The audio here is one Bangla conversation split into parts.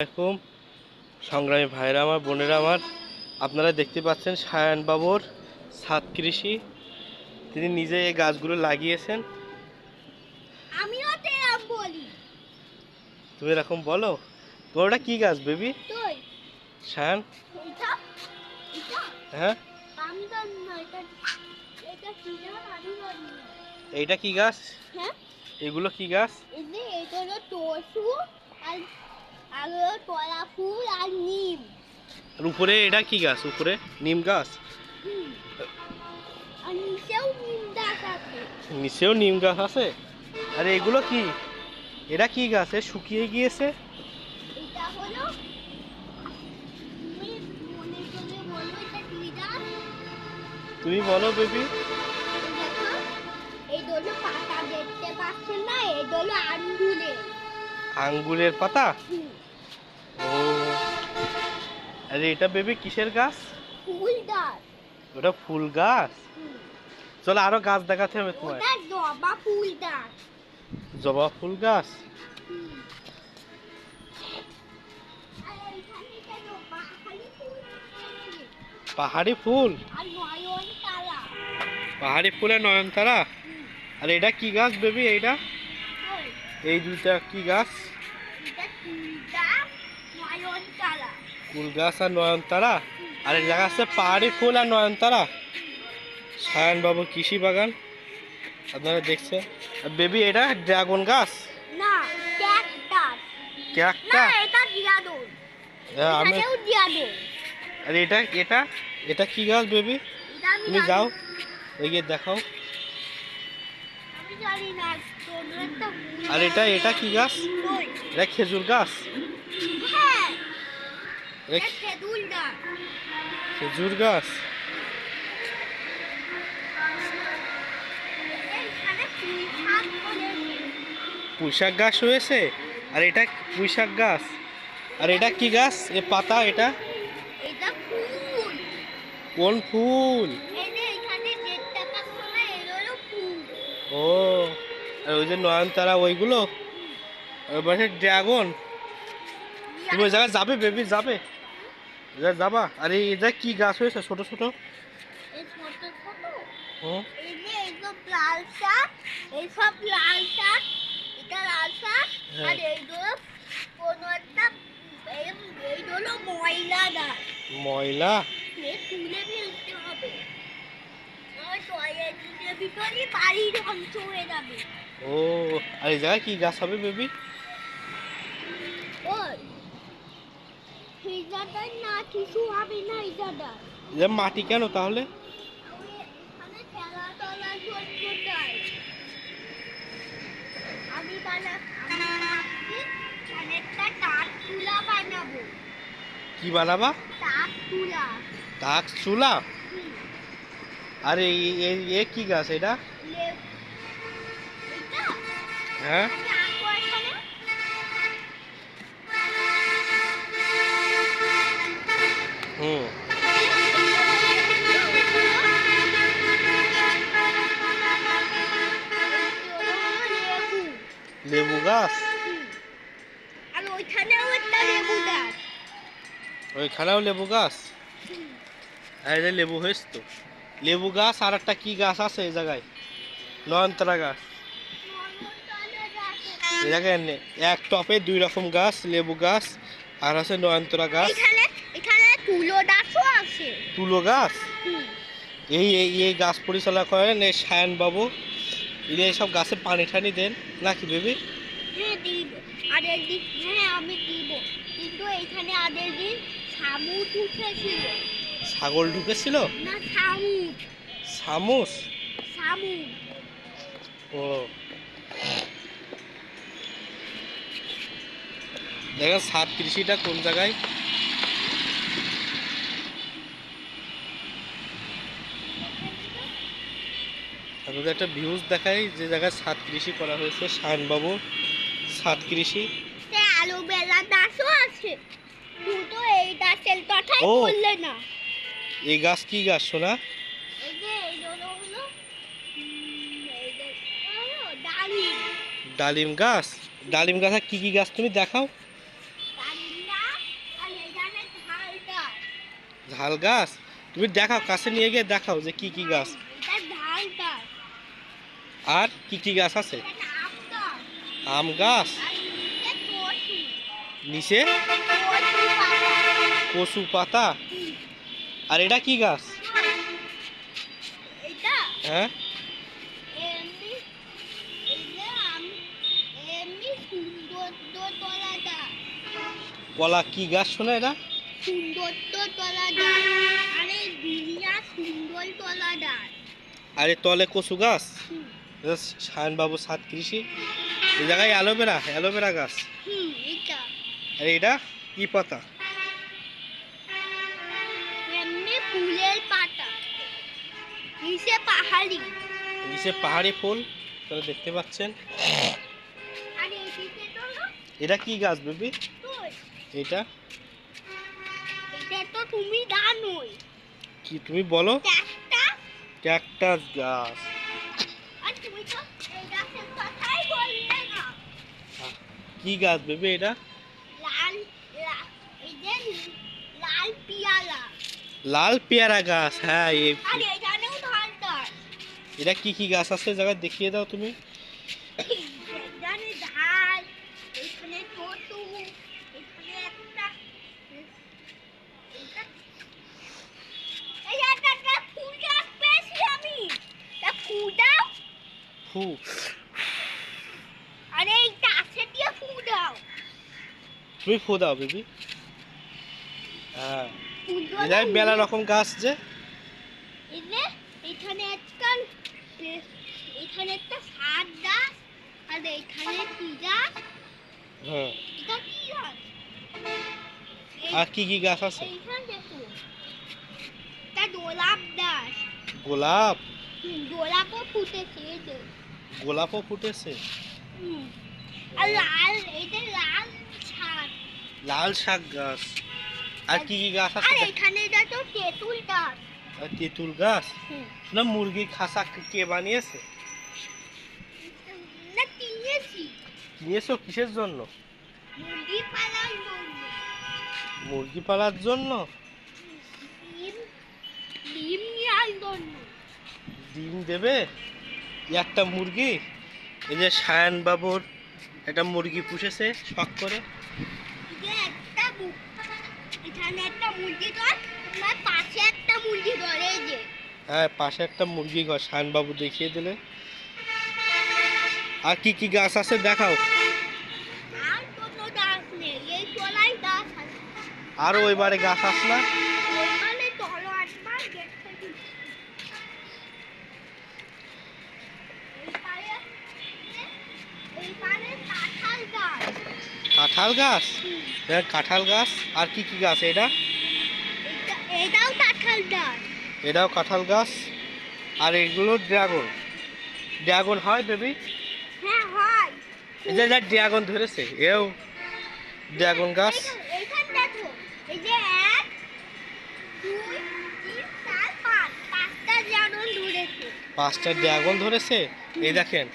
আলাইকুম। সংগ্রামী ভাইরা আমার বোনেরা আমার আপনারা দেখতে পাচ্ছেন সায়ন বাবুর ছাদ কৃষি। তিনি নিজে এই গাছগুলো লাগিয়েছেন। আমিও বলি। তুমি এরকম বলো তোমার ওটা কী গাছ বেবি? সায়ন? হ্যাঁ? এইটা কি গাছ? হ্যাঁ? এগুলো কি গাছ? এটা হলো টসু আর আর হলো ফুল আর নিম। আর উপরে এটা কি গাছ? উপরে? নিম গাছ? আর নিচেও নিম গাছ আছে। নিচেও নিম গাছ আছে? আর এগুলো কি? এটা কি গাছ? শুকিয়ে গিয়েছে? এটা হলো তুমি বলো বেবি। পাতা দেখতে পাচ্ছেন না? এই হলো আঙ্গুলের। পাতা। ও। আরে এটা বেবি কিসের গাছ? ফুল গাছ। ওটা ফুল গাছ। চলো আরও গাছ দেখাতে হবে তোমার জবা ফুল গাছ। জবা ফুল গাছ? পাহাড়ি ফুল পাহাড়ি ফুলের নয়নতারা। আর এটা কি গাছ বেবি এইটা? এই দুইটা কি গাছ? ফুল গাছ আর নয়নতারা আর এই জায়গা আছে পাহাড়ি ফুল আর নয়নতারা। সায়ন বাবু কৃষি বাগান আপনারা দেখছেন। বেবি এটা ড্রাগন গাছ? না ক্যাকটাস। না ক্যাকটা এটা ডিয়াডোন হ্যাঁ, আমি আর এটা এটা? এটা কি গাছ বেবি? তুমি যাও এগিয়ে দেখাও। আর এটা এটা কি গাছ? এটা খেজুর গাছ। তেঁতুল গাছ খেজুর গাছ পুঁইশাক গাছ হয়েছে আর এটা পুঁইশাক গাছ আর এটা কি গাছ এ পাতা এটা কোন ফুল ও আর ওই যে নয়নতারা ওইগুলো ড্রাগন তুমি ওই জায়গায় যাবে বেবি যাবে জায়গায় যাবা। আর এটা কি গাছ হয়েছে ছোট ছোট। যে ময়লা ও আর এই জায়গায় কি গাছ হবে বেবি? না কিছু হবে না যে মাটি কেন তাহলে? আমি চাই আমি অনেকটা বানাবো। কি বানাবা? টাক তুলা তাক চুলা? আর এ কি গাছ এটা? হ্যাঁ? হুম। লেবু গাছ? আর ওইখানেও একটা লেবু গাছ। ওইখানেও লেবু গাছ। আর লেবু হয়েছে তো। লেবু গাছ আর একটা কি গাছ আছে এই জায়গায়? নয়নতারা গাছ। এই জায়গায় এক টপে দুই রকম গাছ লেবু গাছ আর আছে নয়নতারা গাছ। তুলো গাছও আছে। তুলো গাছ? এই এই এই গাছ পরিচালনা করেন এই সায়ন বাবু ইনি এইসব গাছে পানি টানি দেন নাকি বেবি? হ্যাঁ দিব আগের দিন হ্যাঁ আমি দিব কিন্তু এখানে আগের দিন শামুক উঠেছিল। ছাগল ঢুকেছিল? না শামুক। শামুস শামুক। ও। দেখেন সাত কৃষিটা কোন জায়গায়? আপনাদের একটা ভিউজ দেখাই যে জায়গায় সাত কৃষি করা হয়েছে শাহানবাবু সাত কৃষি। আলু বেলা এই এই গাছ কি গাছ সোনা? ডালিম। গাছ? ডালিম গাছ কি কি গাছ তুমি দেখাও? ঝাল গাছ? তুমি দেখাও কাছে নিয়ে গিয়ে দেখাও যে কি কি গাছ। আর কি কি গাছ আছে? আম গাছ? নিচে? কচু পাতা। আর এটা কি গাছ? হ্যাঁ? কলা কি গাছ শোনা এটা? আর তলে কচু গাছ? এটা সাত কৃষি। এই জায়গায় অ্যালোভেরা অ্যালোভেরা গাছ। আর এটা কি পাতা? ফুলের পাতা। নিচে পাহাড়ি। নিচে পাহাড়ি ফুল তাহলে দেখতে পাচ্ছেন। এটা কি গাছ বেবি? এটা এটা তো তুমি জানোই। কি তুমি বলো? ক্যাকটাস গাছ। কি গাছ বেবি এটা লাল লা- এই যে লাল পিয়ালা লাল পেয়ারা গাছ হ্যাঁ এই আর এখানেও ধান গাছ এটা কি কি গাছ আছে জায়গায় দেখিয়ে দাও তুমি এখানে ধান এখানে টোটু এখানে একটা এটা- এই একটা একটা ফুল গাছ পেয়েছি আমি তা ফুলটা ফু আরে এই গাছে দিয়ে ফুল দাও তুমি ফু দাও বেবি। হ্যাঁ। মেলা রকম গাছ যে। এখানে একটা এখানে একটা শাক গাছ আর এখানে কি গাছ হ্যাঁ। এটা কি গাছ? আর কি কি গাছ আছে? গোলাপ গাছ। গোলাপ? গোলাপও ফুটেছে গোলাপও ফুটেছে? আর লাল এটা লাল লাল শাক গাছ। আর কি কি গাছ আর আছে এখানে দেখো তেঁতুল গাছ। আর তেঁতুল গাছ। না মুরগির খাসা কে বানিয়েছে? না কিনেছি। কিনেছো কিসের জন্য? মুরগি পালার জন্য। মুরগি পালার জন্য? ডিম নেওয়ার জন্য। ডিম দেবে? একটা মুরগি এই যে সায়ন বাবুর একটা মুরগি পুষেছে শখ করে। একটা এখানে একটা মুরগি ধর তোমার পাশে একটা মুরগি ধরে এই যে। হ্যাঁ পাশে একটা মুরগি ঘর সায়ন দেখিয়ে দিলে। আর কি কি গাছ আছে দেখাও। আর ওইবারে গাছ আছে না ওইখানে তলো একবার দেখতে দিচ্ছি এইপারে এইপারে কাঁঠাল গাছ কাঁঠাল গাছ? কাঁঠাল গাছ? আর কি কি গাছ? এটা? এটা- এটাও কাঁঠাল গাছ। এটাও কাঁঠাল গাছ? আর এগুলো ড্রাগন। ড্রাগন হয় বেবি? হ্যাঁ হয়। এই যে ড্রাগন ধরেছে। এও ড্রাগন গাছ। এই যে এক দুই তিন চার পাঁচ। পাঁচটা জানন ধরেছে। পাঁচটা ড্রাগন ধরেছে? এই দেখেন।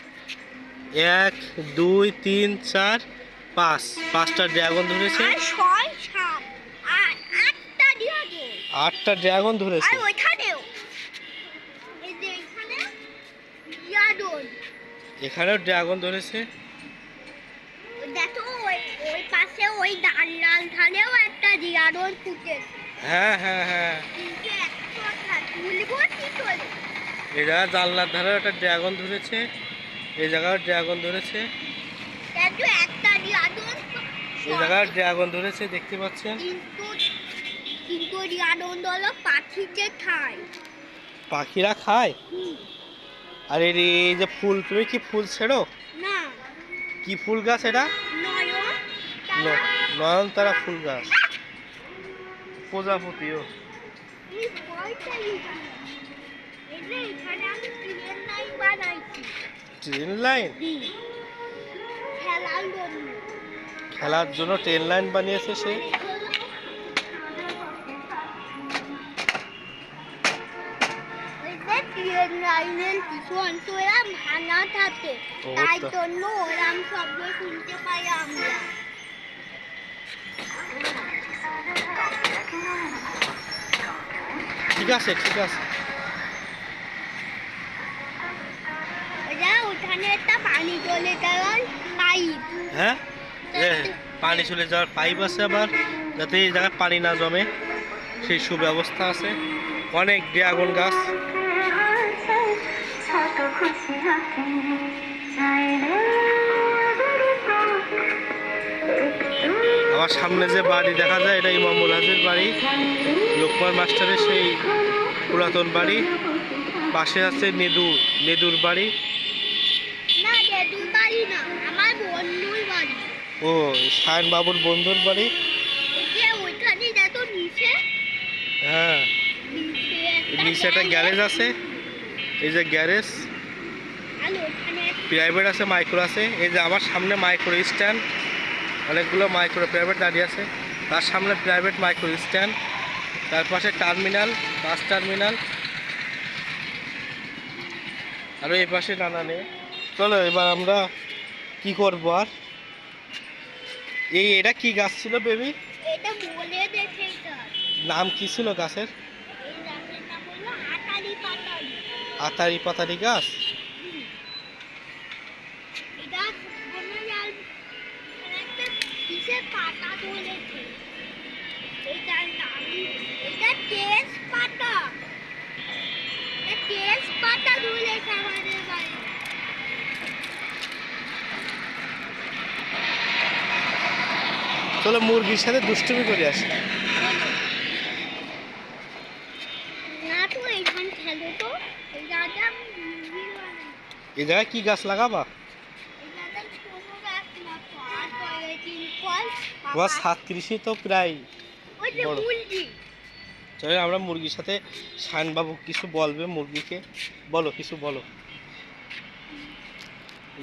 এক দুই তিন চার পাঁচ পাঁচটা ড্রাগন ধরেছে। আর ছয় সাত আট আটটা ডিয়াগো আটটা ড্রাগন ধরেছে। আর ওইখানেও। এই যে এখানে ডিয়াডন এখানেও ড্রাগন ধরেছে। দেখো ওই ওই পাশে ওই ধানেও একটা ফুটেছে। হ্যাঁ হ্যাঁ হ্যাঁ। এরা জানলার ধারে একটা ড্রাগন ধরেছে। এই জায়গায় ড্রাগন ধরেছে। এই জায়গায় ড্রাগন ধরেছে দেখতে পাচ্ছেন? কিন্তু ডিয়াডন হলো পাখিকে খায়। পাখিরা খায়? আর এই যে ফুল তুমি কি ফুল ছেড়ো? না। কি ফুল গাছ এটা? নয়নতারা। ফুল গাছ। প্রজাপতিও ট্রেন লাইন খেলার খেলার জন্য ট্রেন লাইন বানিয়েছে সে। পাই আমরা আছে ঠিক আছে। ওখানে একটা পানি চলে যাওয়ার পাইপ হ্যাঁ? এ, পানি চলে যাওয়ার পাইপ আছে আবার যাতে এই জায়গায় পানি না জমে। সেই সুব্যবস্থা আছে। অনেক ড্রাগন গাছ। আমার সামনে যে বাড়ি দেখা যায় এটা ইমামুল হাজির বাড়ি। লোকমান মাস্টারের সেই পুরাতন বাড়ি। পাশে আছে নেদু নেদুর বাড়ি না দেদুর বাড়ি না আমার বন্ধুর বাড়ি ও সায়ন বাবুর বন্ধুর বাড়ি? হ্যাঁ। নিচে একটা গ্যারেজ আছে। এই যে গ্যারেজ। প্রাইভেট আছে মাইক্রো আছে। এই যে আমার সামনে মাইক্রো স্ট্যান্ড। অনেকগুলো মাইক্রো প্রাইভেট দাঁড়িয়ে আছে। তার সামনে প্রাইভেট মাইক্রো স্ট্যান্ড। তার পাশে টার্মিনাল বাস টার্মিনাল। আর এই পাশে নানা নেই। চলো এবার আমরা কি করব আর? এই এটা কি গাছ ছিল বেবি এটা বলে দেখে এটা। নাম কি ছিল গাছের? আতারি পাতারি। গাছ? পাতা পাতা আমাদের বাড়ি চলো মুরগির সাথে দুষ্টুমি করে আসি। এই জায়গায় কি গাছ লাগাবা? তোমার সাত কৃষি তো প্রায় বড়। আমরা মুরগির সাথে শানবাবু কিছু বলবে মুরগিকে। বলো কিছু বলো।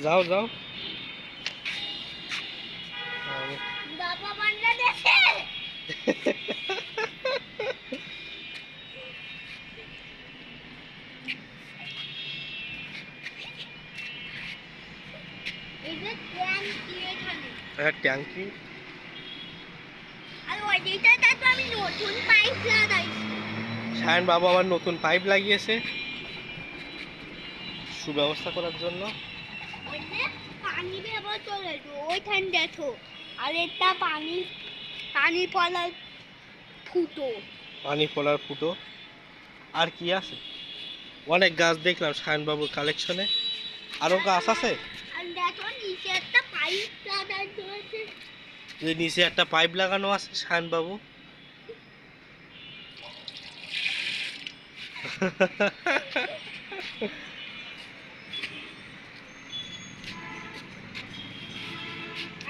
যাও যাও। হ্যাঁ ট্যাঙ্কি শায়ন বাবু আবার নতুন পাইপ লাগিয়েছে। সুব্যবস্থা করার জন্য। পানি ব্যবহার চলে ওইখান দেখো আর এটা পানি পানি পড়ার ফুটো। পানি পড়ার ফুটো। আর কি আছে? অনেক গাছ দেখলাম শায়ন বাবুর কালেকশনে আরও গাছ আছে? নিচে একটা পাইপ লাগানো আছে। যে নিচে একটা পাইপ লাগানো আছে শায়ন বাবু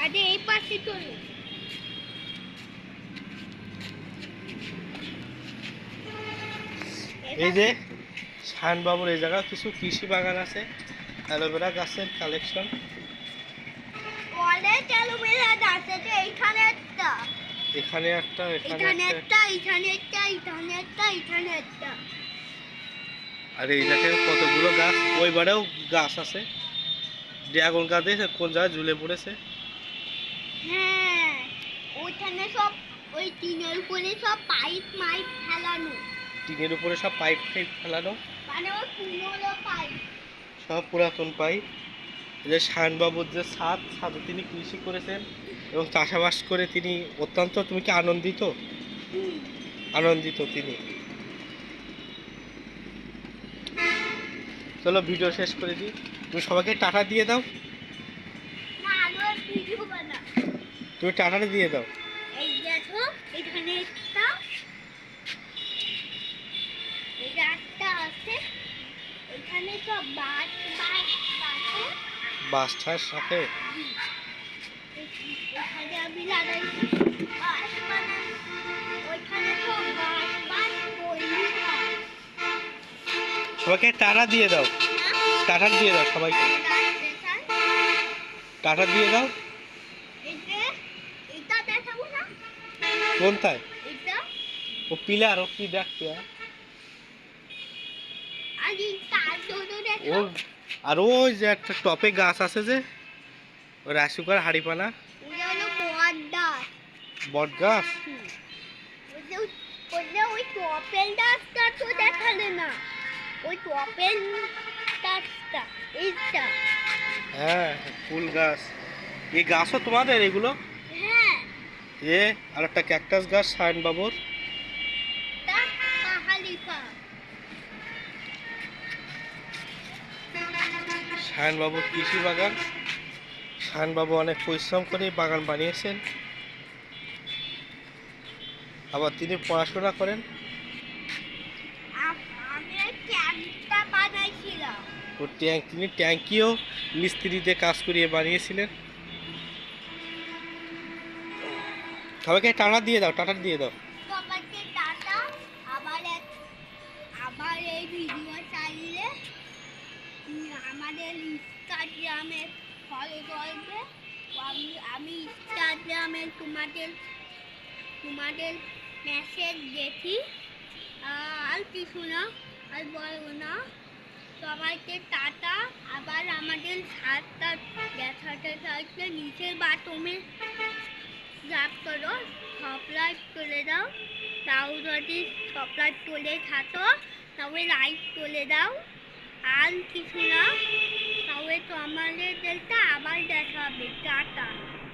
আর এই পাশে চলো। এই যে শায়ন বাবুর এই জায়গায় কিছু কৃষি বাগান আছে অ্যালোভেরা গাছের কালেকশন এখানে একটা এখানে এখানে একটা। একটা এখানে একটা এখানে একটা এখানে একটা। আর এই দেখেন কতগুলো গাছ ওই বারেও গাছ আছে। ড্রাগন গাছ দেখে কোন জায়গায় ঝুলে পড়েছে। হ্যাঁ ওইখানে সব ওই টিনের উপরে সব পাইপ মাইপ ফেলানো। টিনের উপরে সব পাইপ টাইপ ফেলানো। মানে সব পুরাতন পাইপ। যে শায়নবাবুর যে ছাদ ছাদে তিনি কৃষি করেছেন এবং চাষাবাস করে তিনি অত্যন্ত তুমি কি আনন্দিত? আনন্দিত তিনি। চলো ভিডিও শেষ করে দিই। তুমি সবাইকে টাটা দিয়ে দাও। তুমি টাটাটা দিয়ে দাও। তৈরি হয় সবাইকে টাটা দিয়ে দাও? টাটা দিয়ে দাও সবাইকে। টাটা দিয়ে দাও। কোনটায়? ও পিলার, ও কি দেখ ও আর ওই যে একটা টপে গাছ আছে যে ওই রাসুকার হাড়িপানা। বট গাছ। ওই যে করলে ওই টপেল গাছটা তো দেখালে না। ওই টপেল গাছটা এইটা। হ্যাঁ ফুল গাছ। এই গাছও তোমাদের এগুলো? হ্যাঁ। এ আর একটা ক্যাকটাস গাছ সায়ন বাবুর। সায়ন বাবুর কৃষি বাগান। সায়ন বাবু অনেক পরিশ্রম করে বাগান বানিয়েছেন। আবার তিনি পড়াশোনা করেন। ট্যাঙ্ক তিনি ট্যাঙ্কিও মিস্ত্রিতে কাজ করিয়ে বানিয়েছিলেন। সবাইকে টাটা দিয়ে দাও, টাটা দিয়ে দাও। ইনস্টাগ্রামে তোমাদের তোমাদের মেসেজ দেখি। আর কিছু না, আর বলব না। সবাইকে টাটা। আবার আমাদের সাতটা দেখাতে থাকবে নিচের বাথরুমে লাভ করো সাবস্ক্রাইব করে দাও। তাও যদি সাবস্ক্রাইব করে থাকো, তবে লাইক করে দাও। আর কিছু না, তবে তো আবার দেখা হবে টাটা।